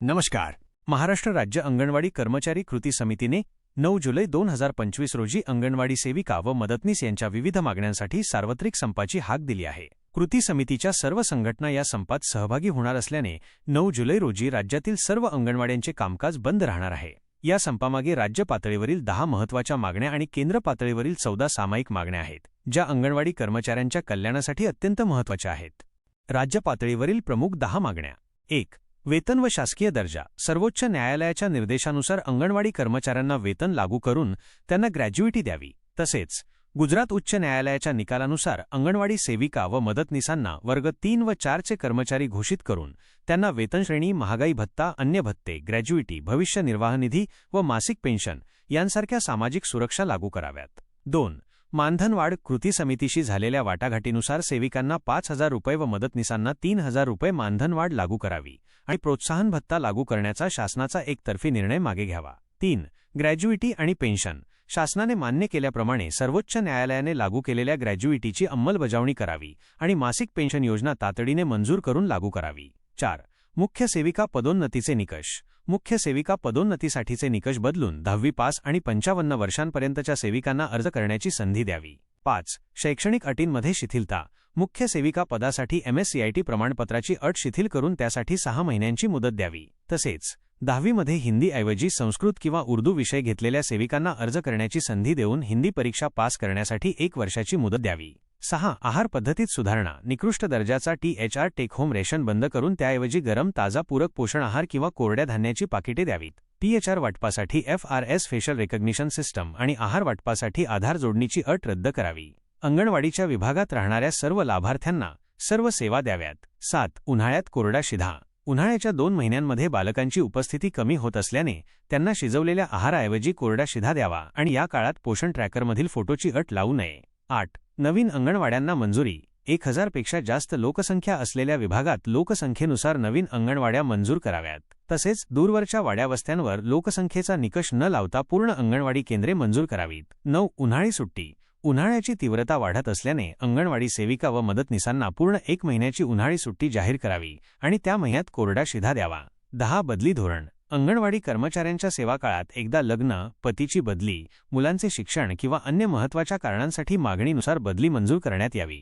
नमस्कार. महाराष्ट्र राज्य अंगणवाडी कर्मचारी कृती समितीने नऊ जुलै दोन हजार पंचवीस रोजी अंगणवाडी सेविका व मदतनीस यांच्या विविध मागण्यांसाठी सार्वत्रिक संपाची हाक दिली आहे. कृती समितीच्या सर्व संघटना या संपात सहभागी होणार असल्याने नऊ जुलै रोजी राज्यातील सर्व अंगणवाड्यांचे कामकाज बंद राहणार आहे. या संपामागे राज्य पातळीवरील दहा महत्त्वाच्या मागण्या आणि केंद्र पातळीवरील चौदा सामायिक मागण्या आहेत ज्या अंगणवाडी कर्मचाऱ्यांच्या कल्याणासाठी अत्यंत महत्त्वाच्या आहेत. राज्य पातळीवरील प्रमुख दहा मागण्या. एक वेतन व शासकीय दर्जा. सर्वोच्च न्यायालयाच्या निर्देशानुसार अंगणवाडी कर्मचाऱ्यांना वेतन लागू करून त्यांना ग्रॅज्युइटी द्यावी. तसेच गुजरात उच्च न्यायालयाच्या निकालानुसार अंगणवाडी सेविका व मदतनीसांना वर्ग तीन व चारचे कर्मचारी घोषित करून त्यांना वेतनश्रेणी महागाई भत्ता अन्य भत्ते ग्रॅज्युएटी भविष्य निर्वाह निधी व मासिक पेन्शन यांसारख्या सामाजिक सुरक्षा लागू कराव्यात. दोन मानधनवाढ कृती समितीशी झालेल्या वाटाघाटीनुसार सेविकांना पाच हजार रुपये व मदतनीसांना तीन हजार रुपये मानधनवाढ लागू करावी आणि प्रोत्साहन भत्ता लागू करण्याचा शासनाचा एकतर्फी निर्णय मागे घ्यावा. तीन ग्रॅज्युइटी आणि पेन्शन. शासनाने मान्य केल्याप्रमाणे सर्वोच्च न्यायालयाने लागू केलेल्या ग्रॅज्युइटीची अंमलबजावणी करावी आणि मासिक पेन्शन योजना तातडीने मंजूर करून लागू करावी. चार मुख्य सेविका पदोन्नतीचे निकष. मुख्य सेविका पदोन्नतीसाठीचे निकष बदलून दहावी पास आणि पंचावन्न वर्षांपर्यंतच्या सेविकांना अर्ज करण्याची संधी द्यावी. पाच. शैक्षणिक अटींमध्ये शिथिलता. मुख्य सेविका पदासाठी एमएससीआयटी प्रमाणपत्राची अट शिथिल करून त्यासाठी सहा महिन्यांची मुदत द्यावी. तसेच दहावीमध्ये हिंदीऐवजी संस्कृत किंवा उर्दू विषय घेतलेल्या सेविकांना अर्ज करण्याची संधी देऊन हिंदी परीक्षा पास करण्यासाठी एक वर्षाची मुदत द्यावी. सहा आहार पद्धतीत सुधारणा. निकृष्ट दर्जाचा T H R take home ration बंद करून त्याऐवजी गरम ताजा पूरक पोषण आहार किंवा कोरड्या धान्याची पाकिटे द्यावीत. टी एच आर वाटपासाठी F R S facial recognition system आणि आहार वाटपासाठी आधार जोडणीची अट रद्द करावी. अंगणवाडीच्या विभागात राहणाऱ्या सर्व लाभार्थ्यांना सर्व सेवा द्याव्यात. सात उन्हाळ्यात कोरडा शिधा. उन्हाळ्याच्या दोन महिन्यांमध्ये बालकांची उपस्थिती कमी होत असल्याने त्यांना शिजवलेल्या आहाराऐवजी कोरडा शिधा द्यावा आणि या काळात पोषण ट्रॅकरमधील फोटोची अट लावू नये. आठ नवीन अंगणवाड्यांना मंजुरी. एक हजारपेक्षा जास्त लोकसंख्या असलेल्या विभागात लोकसंख्येनुसार नवीन अंगणवाड्या मंजूर कराव्यात. तसेच दूरवरच्या वाड्यावस्त्यांवर लोकसंख्येचा निकष न लावता पूर्ण अंगणवाडी केंद्रे मंजूर करावीत. नऊ उन्हाळी सुट्टी. उन्हाळ्याची तीव्रता वाढत असल्याने अंगणवाडी सेविका व मदतनीसांना पूर्ण एक महिन्याची उन्हाळी सुट्टी जाहीर करावी आणि त्या महिन्यात कोरडा शिधा द्यावा. दहा बदली धोरण. अंगणवाडी कर्मचाऱ्यांच्या सेवाकाळात एकदा लग्न पतीची बदली मुलांचे शिक्षण किंवा अन्य महत्त्वाच्या कारणांसाठी मागणीनुसार बदली मंजूर करण्यात यावी.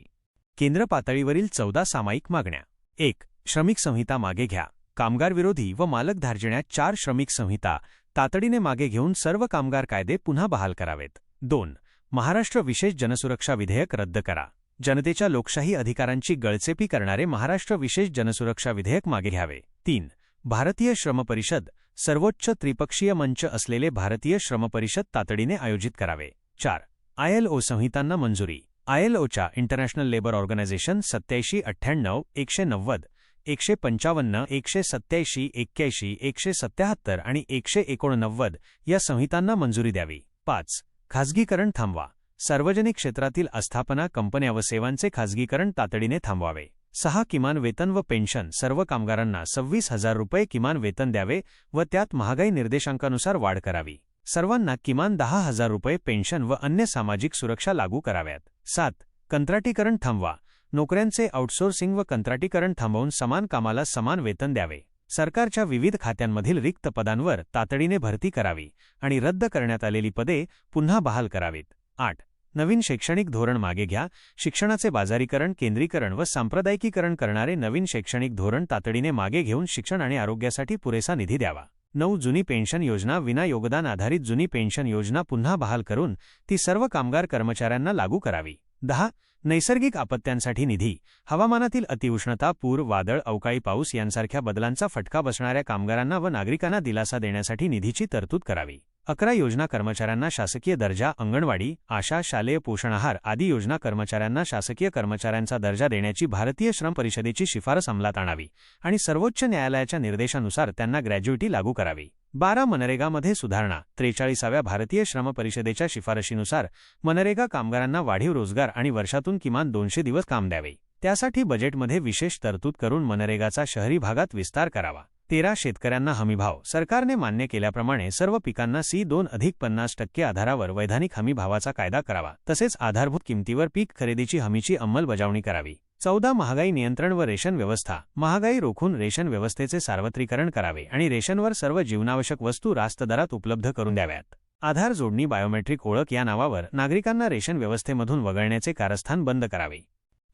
केंद्र पातळीवरील चौदा सामायिक मागण्या. एक श्रमिक संहिता मागे घ्या. कामगार विरोधी व मालक धार्जिण्या चार श्रमिक संहिता तातडीने मागे घेऊन सर्व कामगार कायदे पुन्हा बहाल करावेत. दोन महाराष्ट्र विशेष जनसुरक्षा विधेयक रद्द करा. जनतेच्या लोकशाही अधिकारांची गळचेपी करणारे महाराष्ट्र विशेष जनसुरक्षा विधेयक मागे घ्यावे. तीन भारतीय श्रम परिषद सर्वोच्च त्रिपक्षीय मंच असलेले भारतीय श्रम परिषद तातडीने आयोजित करावे. चार. आयएलओ संहितांना मंजुरी. आयएलओच्या इंटरनॅशनल लेबर ऑर्गनायझेशन सत्याऐंशी अठ्ठ्याण्णव एकशे नव्वद एकशे पंचावन्न एकशे सत्याऐंशी एक्क्याऐंशी एकशे सत्याहत्तर आणि एकशे एकोणनव्वद या संहितांना मंजुरी द्यावी. पाच. खाजगीकरण थांबवा. सार्वजनिक क्षेत्रातील आस्थापना कंपन्या व सेवांचे खाजगीकरण तातडीने थांबवावे. सहा किमान वेतन व पेन्शन सर्व कामगारांना सव्वीस हजार रुपये किमान वेतन द्यावे व त्यात महागाई निर्देशांकानुसार वाढ करावी. सर्वांना किमान दहा हजार रुपये पेन्शन व अन्य सामाजिक सुरक्षा लागू कराव्यात. सात कंत्राटीकरण थांबवा. नोकऱ्यांचे आउटसोर्सिंग व कंत्राटीकरण थांबवून समान कामाला समान वेतन द्यावे. सरकारच्या विविध खात्यांमधील रिक्त पदांवर तातडीने भरती करावी आणि रद्द करण्यात आलेली पदे पुन्हा बहाल करावीत. आठ नवीन शैक्षणिक धोरण मागे घ्या. शिक्षणाचे बाजारीकरण केंद्रीकरण व सांप्रदायिकीकरण करणारे नवीन शैक्षणिक धोरण तातडीने मागे घेऊन शिक्षण आणि आरोग्यासाठी पुरेसा निधी द्यावा. नऊ जुनी पेन्शन योजना विना योगदान आधारित जुनी पेन्शन योजना पुन्हा बहाल करून ती सर्व कामगार कर्मचाऱ्यांना लागू करावी. दहा नैसर्गिक आपत्त्यांसाठी निधी. हवामानातील अतिउष्णता पूर वादळ अवकाळी पाऊस यांसारख्या बदलांचा फटका बसणाऱ्या कामगारांना व नागरिकांना दिलासा देण्यासाठी निधीची तरतूद करावी. अकरा योजना कर्मचाऱ्यांना शासकीय दर्जा अंगणवाडी आशा शालेय पोषण आहार आदी योजना कर्मचाऱ्यांना शासकीय कर्मचाऱ्यांचा दर्जा देण्याची भारतीय श्रम परिषदेची शिफारस अंमलात आणावी आणि सर्वोच्च न्यायालयाच्या निर्देशानुसार त्यांना ग्रॅज्युएटी लागू करावी. बारा मनरेगामध्ये सुधारणा त्रेचाळीसाव्या भारतीय श्रम परिषदेच्या शिफारशीनुसार मनरेगा कामगारांना वाढीव रोजगार आणि वर्षातून किमान दोनशे दिवस काम द्यावे. त्यासाठी बजेटमध्ये विशेष तरतूद करून मनरेगाचा शहरी भागात विस्तार करावा. तेरा शेतकऱ्यांना हमीभाव सरकारने मान्य केल्याप्रमाणे सर्व पिकांना सी दोन अधिक पन्नास टक्के आधारावर वैधानिक हमीभावाचा कायदा करावा. तसेच आधारभूत किमतीवर पीक खरेदीची हमीची अंमलबजावणी करावी. चौदा महागाई नियंत्रण व रेशन व्यवस्था. महागाई रोखून रेशन व्यवस्थेचे सार्वत्रिकरण करावे आणि रेशनवर सर्व जीवनावश्यक वस्तू रास्त दरात उपलब्ध करून द्याव्यात. आधार जोडणी बायोमेट्रिक ओळख या नावावर नागरिकांना रेशन व्यवस्थेमधून वगळण्याचे कारस्थान बंद करावे.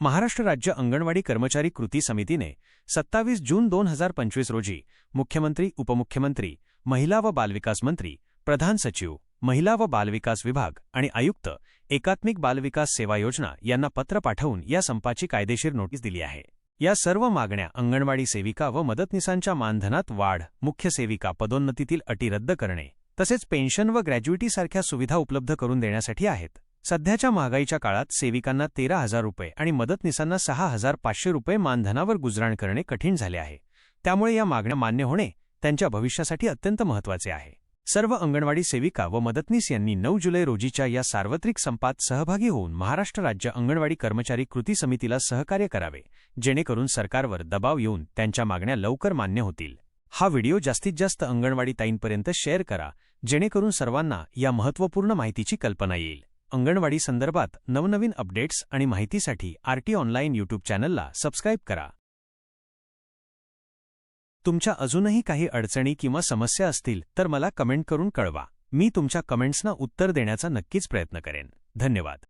महाराष्ट्र राज्य अंगणवाडी कर्मचारी कृती समितीने सत्तावीस जून दोन हजार पंचवीस रोजी मुख्यमंत्री उपमुख्यमंत्री महिला व बालविकास मंत्री प्रधान सचिव महिला व बालविकास विभाग आणि आयुक्त एकात्मिक बालविकास सेवा योजना यांना पत्र पाठवून या संपाची कायदेशीर नोटीस दिली आहे. या सर्व मागण्या अंगणवाडी सेविका व मदतनीसांच्या मानधनात वाढ मुख्य सेविका पदोन्नतीतील अटी रद्द करणे तसेच पेन्शन व ग्रॅज्युईटीसारख्या सुविधा उपलब्ध करून देण्यासाठी आहेत. सध्याच्या महागाईच्या काळात सेविकांना तेरा हजार रुपये आणि मदतनीसांना सहा हजार पाचशे रुपये मानधनावर गुजराण करणे कठीण झाले आहे. त्यामुळे या मागण्या मान्य होणे त्यांच्या भविष्यासाठी अत्यंत महत्त्वाचे आहे. सर्व अंगणवाडी सेविका व मदतनीस यांनी नऊ जुलै रोजीच्या या सार्वत्रिक संपात सहभागी होऊन महाराष्ट्र राज्य अंगणवाडी कर्मचारी कृती समितीला सहकार्य करावे जेणेकरून सरकारवर दबाव येऊन त्यांच्या मागण्या लवकर मान्य होतील. हा व्हिडिओ जास्तीत जास्त अंगणवाडी ताईंपर्यंत शेअर करा जेणेकरून सर्वांना या महत्त्वपूर्ण माहितीची कल्पना येईल. अंगणवाडी संदर्भात नवनवीन अपडेट्स आणि माहितीसाठी आरटी ऑनलाईन यूट्यूब चॅनलला सबस्क्राईब करा. तुमच्या अजूनही काही अडचणी किंवा समस्या असतील तर मला कमेंट करून कळवा. मी तुमच्या कमेंट्सना उत्तर देण्याचा नक्कीच प्रयत्न करेन. धन्यवाद.